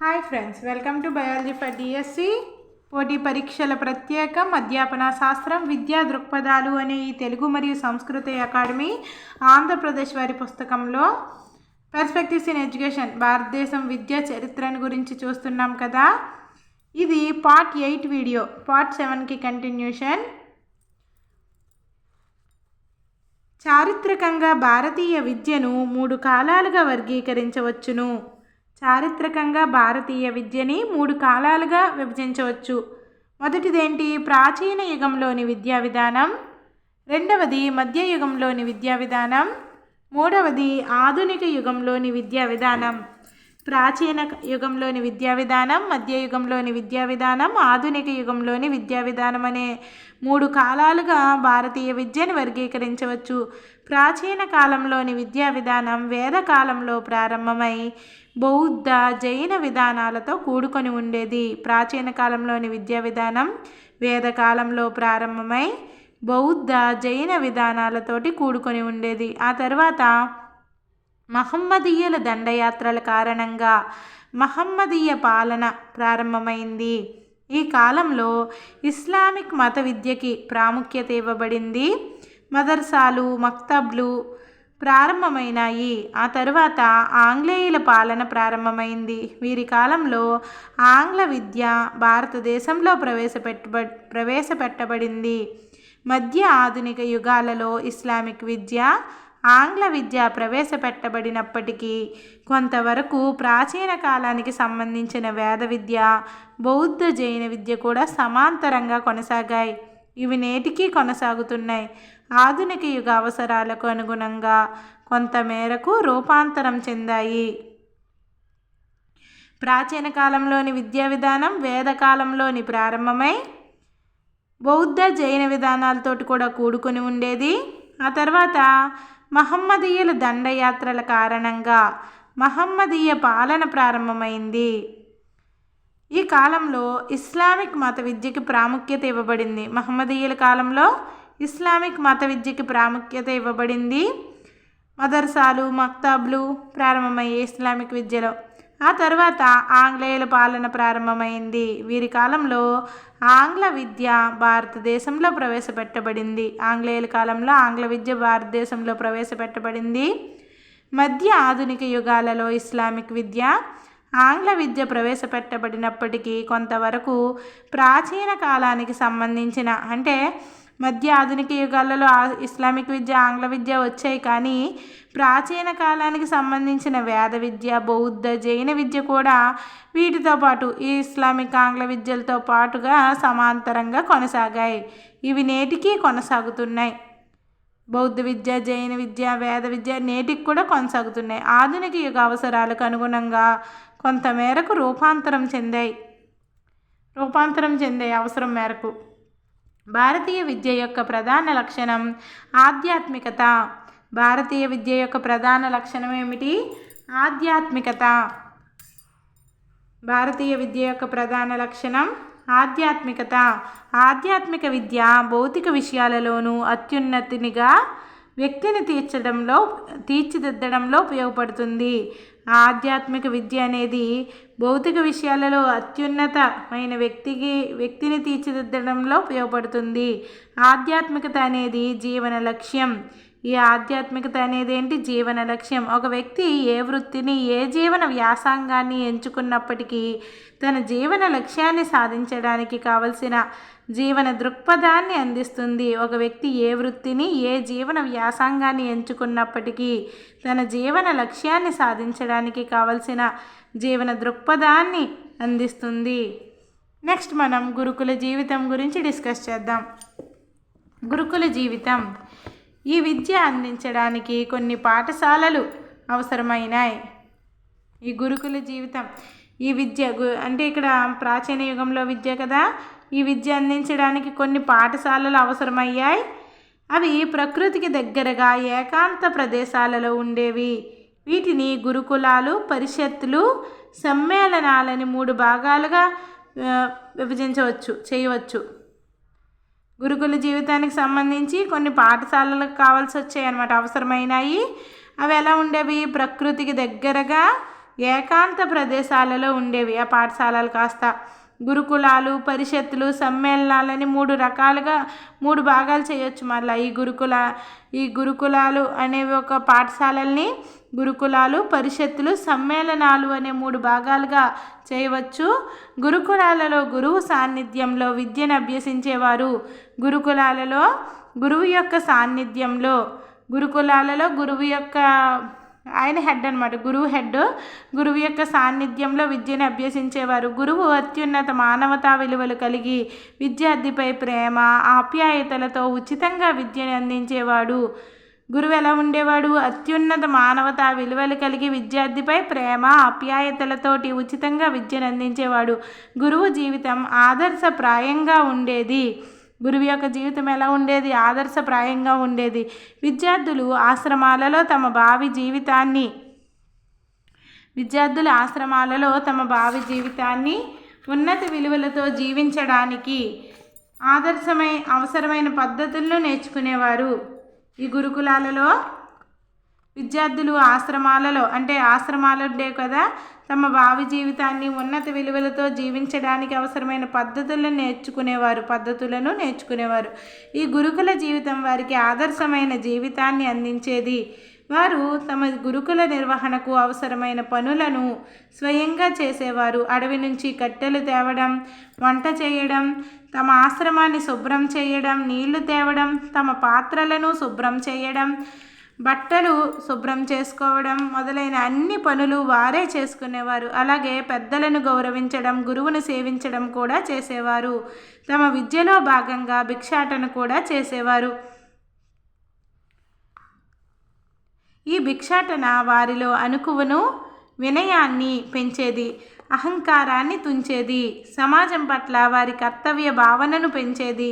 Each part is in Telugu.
Hi friends welcome to biology for DSC పోటీ పరీక్షల ప్రత్యేకం అధ్యాపన శాస్త్రం విద్యా దృక్పథాలు అనే ఈ తెలుగు మరియు సంస్కృతి అకాడమీ ఆంధ్రప్రదేశ్ వారి పుస్తకంలో పర్స్పెక్టివ్స్ ఇన్ ఎడ్యుకేషన్ భారతదేశం విద్యా చరిత్రను గురించి చూస్తున్నాం కదా. ఇది పార్ట్ ఎయిట్ వీడియో పార్ట్ సెవెన్కి కంటిన్యూషన్ చారిత్రకంగా భారతీయ విద్యను మూడు కాలాలుగా వర్గీకరించవచ్చును. చారిత్రకంగా భారతీయ విద్యని మూడు కాలాలుగా విభజించవచ్చు. మొదటిదేంటి? ప్రాచీన యుగంలోని విద్యా విధానం. రెండవది మధ్యయుగంలోని విద్యా విధానం. మూడవది ఆధునిక యుగంలోని విద్యా విధానం. ప్రాచీన యుగంలోని విద్యా విధానం మధ్యయుగంలోని విద్యా విధానం ఆధునిక యుగంలోని విద్యా విధానం అనే మూడు కాలాలుగా భారతీయ విద్యను వర్గీకరించవచ్చు. ప్రాచీన కాలంలోని విద్యా విధానం వేద కాలంలో ప్రారంభమై బౌద్ధ జైన విధానాలతో కూడుకొని ఉండేది. ప్రాచీన కాలంలోని విద్యా విధానం వేద కాలంలో ప్రారంభమై బౌద్ధ జైన విధానాలతోటి కూడుకొని ఉండేది. ఆ తర్వాత మహమ్మదీయుల దండయాత్రల కారణంగా మహమ్మదీయ పాలన ప్రారంభమైంది. ఈ కాలంలో ఇస్లామిక్ మత విద్యకి ప్రాముఖ్యత ఇవ్వబడింది. మదర్సాలు మక్తబ్లు ప్రారంభమైనాయి. ఆ తర్వాత ఆంగ్లేయుల పాలన ప్రారంభమైంది. వీరి కాలంలో ఆంగ్ల విద్య భారతదేశంలో ప్రవేశపెట్టబ ప్రవేశపెట్టబడింది. మధ్య ఆధునిక యుగాలలో ఇస్లామిక్ విద్య ఆంగ్ల విద్య ప్రవేశపెట్టబడినప్పటికీ కొంతవరకు ప్రాచీన కాలానికి సంబంధించిన వేద విద్య బౌద్ధ జైన విద్య కూడా సమాంతరంగా కొనసాగాయి. ఇవి నేటికీ కొనసాగుతున్నాయి. ఆధునిక యుగ అవసరాలకు అనుగుణంగా కొంతమేరకు రూపాంతరం చెందాయి. ప్రాచీన కాలంలోని విద్యా విధానం వేదకాలంలోని ప్రారంభమై బౌద్ధ జైన విధానాలతోటి కూడా కూడుకొని ఉండేది. ఆ తర్వాత మహమ్మదీయుల దండయాత్రల కారణంగా మహమ్మదీయ పాలన ప్రారంభమైంది. ఈ కాలంలో ఇస్లామిక్ మత విద్యకి ప్రాముఖ్యత ఇవ్వబడింది. మహమ్మదీయుల కాలంలో ఇస్లామిక్ మత విద్యకి ప్రాముఖ్యత ఇవ్వబడింది. మదర్సాలు మక్తాబ్లు ప్రారంభమయ్యే ఇస్లామిక్ విద్యలో ఆ తర్వాత ఆంగ్లేయుల పాలన ప్రారంభమైంది. వీరి కాలంలో ఆంగ్ల విద్య భారతదేశంలో ప్రవేశపెట్టబడింది. ఆంగ్లేయుల కాలంలో ఆంగ్ల విద్య భారతదేశంలో ప్రవేశపెట్టబడింది. మధ్య ఆధునిక యుగాలలో ఇస్లామిక్ విద్య ఆంగ్ల విద్య ప్రవేశపెట్టబడినప్పటికీ కొంతవరకు ప్రాచీన కాలానికి సంబంధించిన అంటే మధ్య ఆధునిక యుగాలలో ఇస్లామిక్ విద్య ఆంగ్ల విద్య వచ్చాయి కానీ ప్రాచీన కాలానికి సంబంధించిన వేద విద్య బౌద్ధ జైన విద్య కూడా వీటితో పాటు ఈ ఇస్లామిక్ ఆంగ్ల విద్యలతో పాటుగా సమాంతరంగా కొనసాగాయి. ఇవి నేటికీ కొనసాగుతున్నాయి. బౌద్ధ విద్య జైన విద్య వేద విద్య నేటికి కూడా కొనసాగుతున్నాయి. ఆధునిక యుగ అవసరాలకు అనుగుణంగా కొంతమేరకు రూపాంతరం చెందాయి. రూపాంతరం చెందాయి అవసరం మేరకు. భారతీయ విద్య యొక్క ప్రధాన లక్షణం ఆధ్యాత్మికత. భారతీయ విద్య యొక్క ప్రధాన లక్షణం ఏమిటి? ఆధ్యాత్మికత. భారతీయ విద్య యొక్క ప్రధాన లక్షణం ఆధ్యాత్మికత. ఆధ్యాత్మిక విద్య భౌతిక విషయాలలోనూ అత్యున్నతినిగా వ్యక్తిని తీర్చడంలో తీర్చిదిద్దడంలో ఉపయోగపడుతుంది. ఆధ్యాత్మిక విద్య అనేది భౌతిక విషయాలలో అత్యున్నతమైన వ్యక్తికి వ్యక్తిని తీర్చిదిద్దడంలో ఉపయోగపడుతుంది. ఆధ్యాత్మికత అనేది జీవన లక్ష్యం. ఈ ఆధ్యాత్మికత అనేది ఏంటి? జీవన లక్ష్యం. ఒక వ్యక్తి ఏ వృత్తిని ఏ జీవన వ్యాసంగాన్ని ఎంచుకున్నప్పటికీ తన జీవన లక్ష్యాన్ని సాధించడానికి కావలసిన జీవన దృక్పథాన్ని అందిస్తుంది. ఒక వ్యక్తి ఏ వృత్తిని ఏ జీవన వ్యాసంగాన్ని ఎంచుకున్నప్పటికీ తన జీవన లక్ష్యాన్ని సాధించడానికి కావలసిన జీవన దృక్పథాన్ని అందిస్తుంది. నెక్స్ట్ మనం గురుకుల జీవితం గురించి డిస్కస్ చేద్దాం. గురుకుల జీవితం. ఈ విద్య అందించడానికి కొన్ని పాఠశాలలు అవసరమైనాయి. ఈ గురుకుల జీవితం. ఈ విద్య అంటే ఇక్కడ ప్రాచీన యుగంలో విద్య కదా? ఈ విద్య అందించడానికి కొన్ని పాఠశాలలు అవసరమయ్యాయి. అవి ప్రకృతికి దగ్గరగా ఏకాంత ప్రదేశాలలో ఉండేవి. వీటిని గురుకులాలు పరిషత్తులు సమ్మేళనాలని మూడు భాగాలుగా విభజించవచ్చు చేయవచ్చు. గురుకుల జీవితానికి సంబంధించి కొన్ని పాఠశాలలకు కావాల్సి వచ్చాయి అన్నమాట అవసరమైనాయి. అవి ఎలా ఉండేవి? ప్రకృతికి దగ్గరగా ఏకాంత ప్రదేశాలలో ఉండేవి ఆ పాఠశాలలు కాస్త. గురుకులాలు పరిషత్తులు సమ్మేళనాలని మూడు రకాలుగా మూడు భాగాలు చేయొచ్చు. మళ్ళీ ఈ గురుకుల ఈ గురుకులాలు అనేవి ఒక పాఠశాలల్ని గురుకులాలు పరిషత్తులు సమ్మేళనాలు అనే మూడు భాగాలుగా చేయవచ్చు. గురుకులాలలో గురువు సాన్నిధ్యంలో విద్యను అభ్యసించేవారు. గురుకులాలలో గురువు యొక్క సాన్నిధ్యంలో గురుకులాలలో గురువు యొక్క ఆయన హెడ్ అనమాట గురువు హెడ్ గురువు యొక్క సాన్నిధ్యంలో విద్యను అభ్యసించేవారు. గురువు అత్యున్నత మానవతా విలువలు కలిగి విద్యార్థిపై ప్రేమ ఆప్యాయతలతో ఉచితంగా విద్యను అందించేవాడు. గురువు ఎలా ఉండేవాడు. అత్యున్నత మానవత విలువలు కలిగి విద్యార్థిపై ప్రేమ ఆప్యాయతలతోటి ఉచితంగా విద్యను అందించేవాడు గురువు జీవితం ఆదర్శప్రాయంగా ఉండేది. గురువు యొక్క జీవితం ఎలా ఉండేది? ఆదర్శప్రాయంగా ఉండేది. విద్యార్థులు ఆశ్రమాలలో తమ భావి జీవితాన్ని విద్యార్థుల ఆశ్రమాలలో తమ భావి జీవితాన్ని ఉన్నత విలువలతో జీవించడానికి ఆదర్శమై అవసరమైన పద్ధతులను నేర్చుకునేవారు. ఈ గురుకులాలలో విద్యార్థులు ఆశ్రమాలలో అంటే ఆశ్రమాలు డే కదా తమ భావి జీవితాన్ని ఉన్నత విలువలతో జీవించడానికి అవసరమైన పద్ధతులను నేర్చుకునేవారు పద్ధతులను నేర్చుకునేవారు. ఈ గురుకుల జీవితం వారికి ఆదర్శమైన జీవితాన్ని అందించేది వారు తమ గురుకుల నిర్వహణకు అవసరమైన పనులను స్వయంగా చేసేవారు. అడవి నుంచి కట్టెలు తేవడం వంట చేయడం తమ ఆశ్రమాన్ని శుభ్రం చేయడం నీళ్ళు తేవడం తమ పాత్రలను శుభ్రం చేయడం బట్టలు శుభ్రం చేసుకోవడం మొదలైన అన్ని పనులు వారే చేసుకునేవారు. అలాగే పెద్దలను గౌరవించడం గురువును సేవించడం కూడా చేసేవారు. తమ విద్యలో భాగంగా భిక్షాటన కూడా చేసేవారు. ఈ భిక్షాటన వారిలో అనుకువను వినయాన్ని పెంచేది అహంకారాన్ని తుంచేది సమాజం పట్ల వారి కర్తవ్య భావనను పెంచేది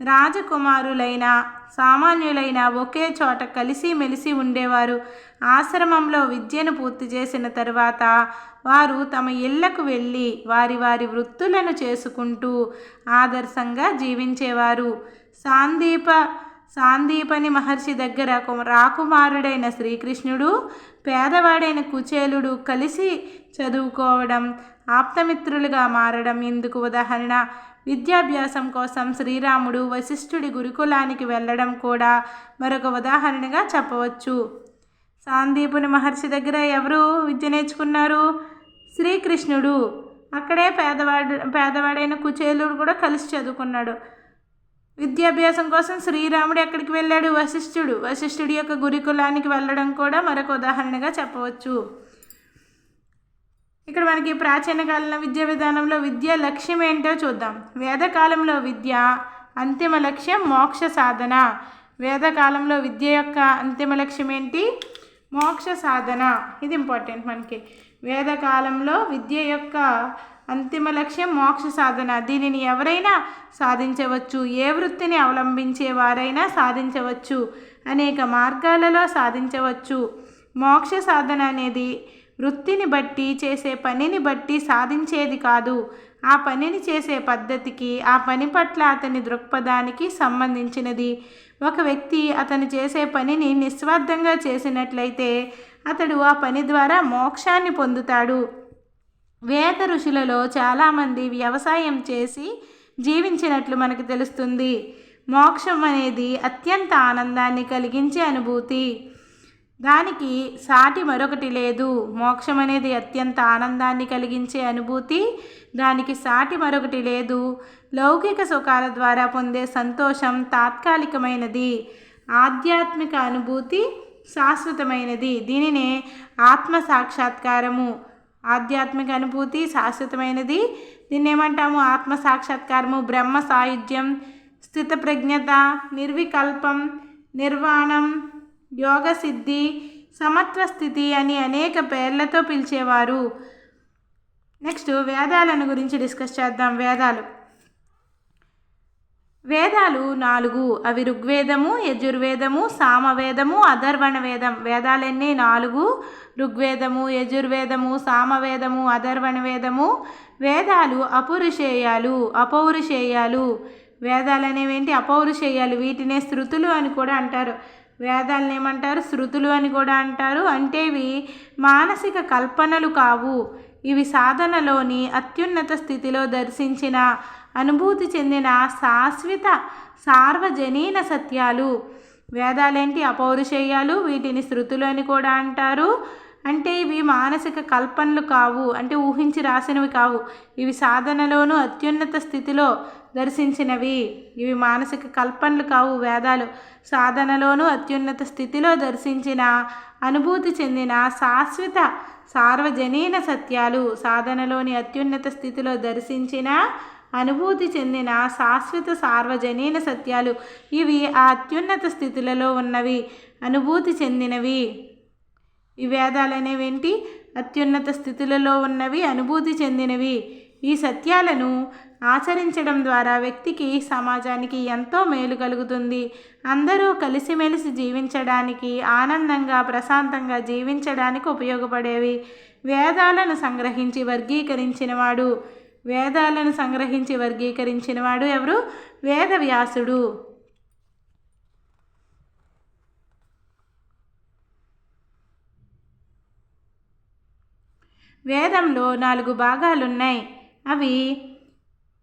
రాజకుమారులైన సామాన్యులైన ఒకే చోట కలిసి మెలిసి ఉండేవారు. ఆశ్రమంలో విద్యను పూర్తి చేసిన తరువాత వారు తమ ఇళ్ళకు వెళ్ళి వారి వారి వృత్తులను చేసుకుంటూ ఆదర్శంగా జీవించేవారు. సాందీప సాందీపని మహర్షి దగ్గర రాకుమారుడైన శ్రీకృష్ణుడు పేదవాడైన కుచేలుడు కలిసి చదువుకోవడం ఆప్తమిత్రులుగా మారడం ఇందుకు ఉదాహరణ. విద్యాభ్యాసం కోసం శ్రీరాముడు వశిష్ఠుడి గురుకులానికి వెళ్ళడం కూడా మరొక ఉదాహరణగా చెప్పవచ్చు. సాందీపుని మహర్షి దగ్గర ఎవరు విద్య నేర్చుకున్నారు? శ్రీకృష్ణుడు. అక్కడే పేదవాడు పేదవాడైన కుచేలుడు కూడా కలిసి చదువుకున్నాడు. విద్యాభ్యాసం కోసం శ్రీరాముడు ఎక్కడికి వెళ్ళాడు? వశిష్ఠుడు. వశిష్ఠుడి యొక్క గురుకులానికి వెళ్ళడం కూడా మరొక ఉదాహరణగా చెప్పవచ్చు. ఇక్కడ మనకి ప్రాచీన కాలంలో విద్యా విధానంలో విద్య లక్ష్యం ఏంటో చూద్దాం. వేదకాలంలో విద్య అంతిమ లక్ష్యం మోక్ష సాధన. వేదకాలంలో విద్య యొక్క అంతిమ లక్ష్యం ఏంటి? మోక్ష సాధన. ఇది ఇంపార్టెంట్ మనకి. వేదకాలంలో విద్య యొక్క అంతిమ లక్ష్యం మోక్ష సాధన. దీనిని ఎవరైనా సాధించవచ్చు. ఏ వృత్తిని అవలంబించే వారైనా సాధించవచ్చు. అనేక మార్గాలలో సాధించవచ్చు. మోక్ష సాధన అనేది వృత్తిని బట్టి చేసే పనిని బట్టి సాధించేది కాదు. ఆ పనిని చేసే పద్ధతికి ఆ పని పట్ల అతని దృక్పథానికి సంబంధించినది. ఒక వ్యక్తి అతను చేసే పనిని నిస్వార్థంగా చేసినట్లయితే అతడు ఆ పని ద్వారా మోక్షాన్ని పొందుతాడు. వేద ఋషులలో చాలామంది వ్యవసాయం చేసి జీవించినట్లు మనకు తెలుస్తుంది. మోక్షం అనేది అత్యంత ఆనందాన్ని కలిగించే అనుభూతి. దానికి సాటి మరొకటి లేదు. మోక్షం అనేది అత్యంత ఆనందాన్ని కలిగించే అనుభూతి. దానికి సాటి మరొకటి లేదు. లౌకిక సుఖాల ద్వారా పొందే సంతోషం తాత్కాలికమైనది. ఆధ్యాత్మిక అనుభూతి శాశ్వతమైనది. దీనినే ఆత్మ సాక్షాత్కారము ఆధ్యాత్మిక అనుభూతి శాశ్వతమైనది. దీన్ని ఏమంటాము ఆత్మ సాక్షాత్కారము బ్రహ్మ సాయుధ్యం స్థితప్రజ్ఞత నిర్వికల్పం నిర్వాణం యోగ సిద్ధి సమత్వ స్థితి అని అనేక పేర్లతో పిలిచేవారు. నెక్స్ట్ వేదాలను గురించి డిస్కస్ చేద్దాం. వేదాలు. వేదాలు నాలుగు. అవి ఋగ్వేదము యజుర్వేదము సామవేదము అధర్వణ వేదం వేదాలన్నీ నాలుగు. ఋగ్వేదము యజుర్వేదము సామవేదము అధర్వణ వేదము వేదాలు అపురుషేయాలు అపౌరుషేయాలు. వేదాలు అనేవేంటి అపౌరుషేయాలు. వీటినే శృతులు అని కూడా అంటారు. వేదాలను ఏమంటారు శృతులు అని కూడా అంటారు. అంటే ఇవి మానసిక కల్పనలు కావు. ఇవి సాధనలోని అత్యున్నత స్థితిలో దర్శించిన అనుభూతి చెందిన శాశ్వత సార్వజనీన సత్యాలు. వేదాలేంటి అపౌరుషేయాలు? వీటిని శృతులు అని కూడా అంటారు. అంటే ఇవి మానసిక కల్పనలు కావు. అంటే ఊహించి రాసినవి కావు. ఇవి సాధనలోను అత్యున్నత స్థితిలో దర్శించినవి. ఇవి మానసిక కల్పనలు కావు వేదాలు. సాధనలోను అత్యున్నత స్థితిలో దర్శించిన అనుభూతి చెందిన శాశ్వత సార్వజనీన సత్యాలు. సాధనలోని అత్యున్నత స్థితిలో దర్శించిన అనుభూతి చెందిన శాశ్వత సార్వజనీన సత్యాలు ఇవి ఆ అత్యున్నత స్థితులలో ఉన్నవి అనుభూతి చెందినవి. ఈ వేదాలు అనేవేంటి అత్యున్నత స్థితులలో ఉన్నవి అనుభూతి చెందినవి. ఈ సత్యాలను ఆచరించడం ద్వారా వ్యక్తికి సమాజానికి ఎంతో మేలు కలుగుతుంది. అందరూ కలిసిమెలిసి జీవించడానికి ఆనందంగా ప్రశాంతంగా జీవించడానికి ఉపయోగపడేవి. వేదాలను సంగ్రహించి వర్గీకరించినవాడు వేదాలను సంగ్రహించి వర్గీకరించినవాడు ఎవరు? వేదవ్యాసుడు. వేదంలో నాలుగు భాగాలున్నాయి. అవి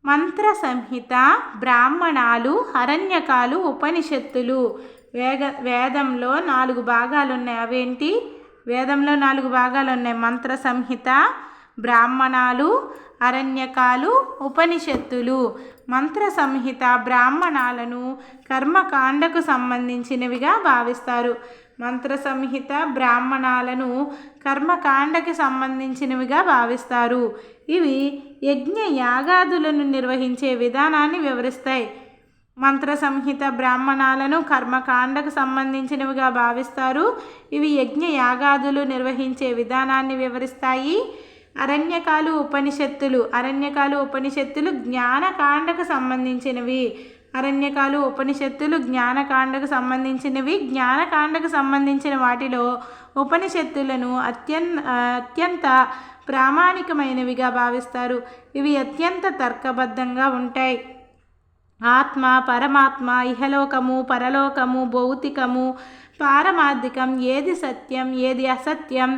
మంత్ర సంహిత బ్రాహ్మణాలు అరణ్యకాలు ఉపనిషత్తులు. వేగ వేదంలో నాలుగు భాగాలు ఉన్నాయి అవేంటి? వేదంలో నాలుగు భాగాలు ఉన్నాయి మంత్ర సంహిత బ్రాహ్మణాలు అరణ్యకాలు ఉపనిషత్తులు మంత్ర సంహిత బ్రాహ్మణాలను కర్మకాండకు సంబంధించినవిగా భావిస్తారు. మంత్ర సంహిత బ్రాహ్మణాలను కర్మకాండకి సంబంధించినవిగా భావిస్తారు. ఇవి యజ్ఞ యాగాదులను నిర్వహించే విధానాన్ని వివరిస్తాయి. మంత్ర సంహిత బ్రాహ్మణాలను కర్మకాండకు సంబంధించినవిగా భావిస్తారు. ఇవి యజ్ఞ యాగాదులు నిర్వహించే విధానాన్ని వివరిస్తాయి. అరణ్యకాలు ఉపనిషత్తులు. అరణ్యకాలు ఉపనిషత్తులు జ్ఞానకాండకు సంబంధించినవి. అరణ్యకాలు ఉపనిషత్తులు జ్ఞానకాండకు సంబంధించినవి. జ్ఞానకాండకు సంబంధించిన వాటిలో ఉపనిషత్తులను అత్యన్ అత్యంత ప్రామాణికమైనవిగా భావిస్తారు. ఇవి అత్యంత తర్కబద్ధంగా ఉంటాయి. ఆత్మ పరమాత్మ ఇహలోకము పరలోకము భౌతికము పారమార్థికం ఏది సత్యం ఏది అసత్యం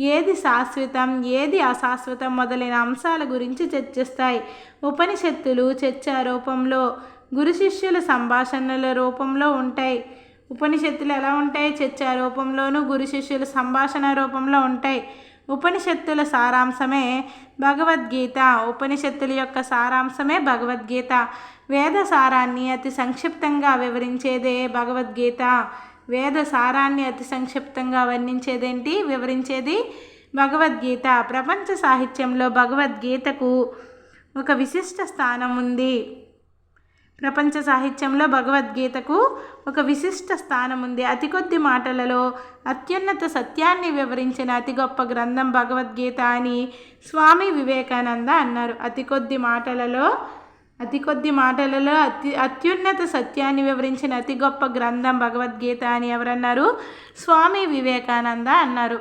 ఏది శాశ్వతం ఏది అశాశ్వతం మొదలైన అంశాల గురించి చర్చిస్తాయి. ఉపనిషత్తులు చర్చా రూపంలో గురు శిష్యుల సంభాషణల రూపంలో ఉంటాయి. ఉపనిషత్తులు ఎలా ఉంటాయి? చర్చా రూపంలోనూ గురు శిష్యుల సంభాషణ రూపంలో ఉంటాయి. ఉపనిషత్తుల సారాంశమే భగవద్గీత. ఉపనిషత్తుల యొక్క సారాంశమే భగవద్గీత. వేద సారాన్ని అతి సంక్షిప్తంగా వివరించేదే భగవద్గీత. వేద సారాన్ని అతి సంక్షిప్తంగా వర్ణించేదేంటి? వివరించేది భగవద్గీత. ప్రపంచ సాహిత్యంలో భగవద్గీతకు ఒక విశిష్ట స్థానం ఉంది. ప్రపంచ సాహిత్యంలో భగవద్గీతకు ఒక విశిష్ట స్థానం ఉంది. అతి కొద్ది మాటలలో అత్యున్నత సత్యాన్ని వివరించిన అతి గొప్ప గ్రంథం భగవద్గీత అని స్వామి వివేకానంద అన్నారు. అతి కొద్ది మాటలలో అతి కొద్ది మాటలలో అతి అత్యున్నత సత్యాన్ని వివరించిన అతి గొప్ప గ్రంథం భగవద్గీత అని ఎవరన్నారు? స్వామి వివేకానంద అన్నారు.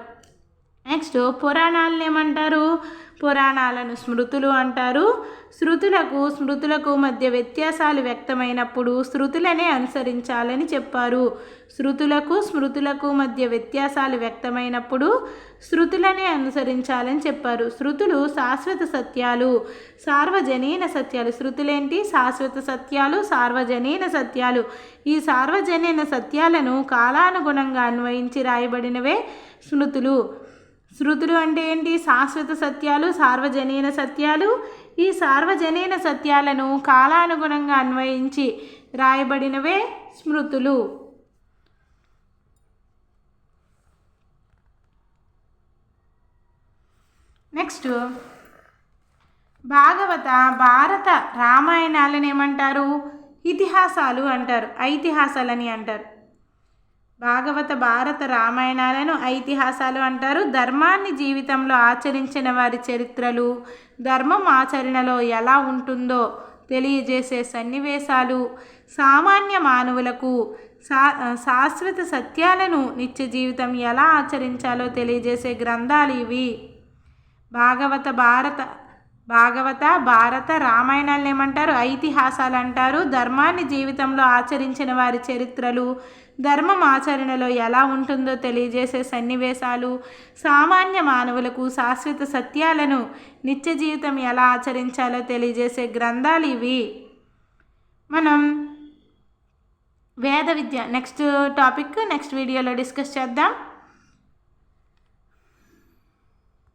నెక్స్ట్ పురాణాలను ఏమంటారు? పురాణాలను స్మృతులు అంటారు. శృతులకు స్మృతులకు మధ్య వ్యత్యాసాలు వ్యక్తమైనప్పుడు శృతులనే అనుసరించాలని చెప్పారు. శృతులకు స్మృతులకు మధ్య వ్యత్యాసాలు వ్యక్తమైనప్పుడు శృతులనే అనుసరించాలని చెప్పారు. శృతులు శాశ్వత సత్యాలు సార్వజనీన సత్యాలు. శృతులేంటి? శాశ్వత సత్యాలు సార్వజనీన సత్యాలు. ఈ సార్వజనీన సత్యాలను కాలానుగుణంగా అన్వయించి రాయబడినవే స్మృతులు శృతులు అంటే ఏంటి? శాశ్వత సత్యాలు సార్వజనీన సత్యాలు. ఈ సార్వజనీన సత్యాలను కాలానుగుణంగా అన్వయించి రాయబడినవే స్మృతులు. నెక్స్ట్ భాగవత భారత రామాయణాలను ఏమంటారు? ఇతిహాసాలు అంటారు ఐతిహాసాలని అంటారు. భాగవత భారత రామాయణాలను ఐతిహాసాలు అంటారు. ధర్మాన్ని జీవితంలో ఆచరించిన వారి చరిత్రలు ధర్మం ఆచరణలో ఎలా ఉంటుందో తెలియజేసే సన్నివేశాలు సామాన్య మానవులకు శా శాశ్వత సత్యాలను నిత్య జీవితం ఎలా ఆచరించాలో తెలియజేసే గ్రంథాలు ఇవి. భాగవత భారత భాగవత భారత రామాయణాలను ఏమంటారు? ఐతిహాసాలు అంటారు ధర్మాన్ని జీవితంలో ఆచరించిన వారి చరిత్రలు ధర్మం ఆచరణలో ఎలా ఉంటుందో తెలియజేసే సన్నివేశాలు సామాన్య మానవులకు శాశ్వత సత్యాలను నిత్య జీవితం ఎలా ఆచరించాలో తెలియజేసే గ్రంథాలు ఇవి. మనం వేద విద్య నెక్స్ట్ టాపిక్ నెక్స్ట్ వీడియోలో డిస్కస్ చేద్దాం.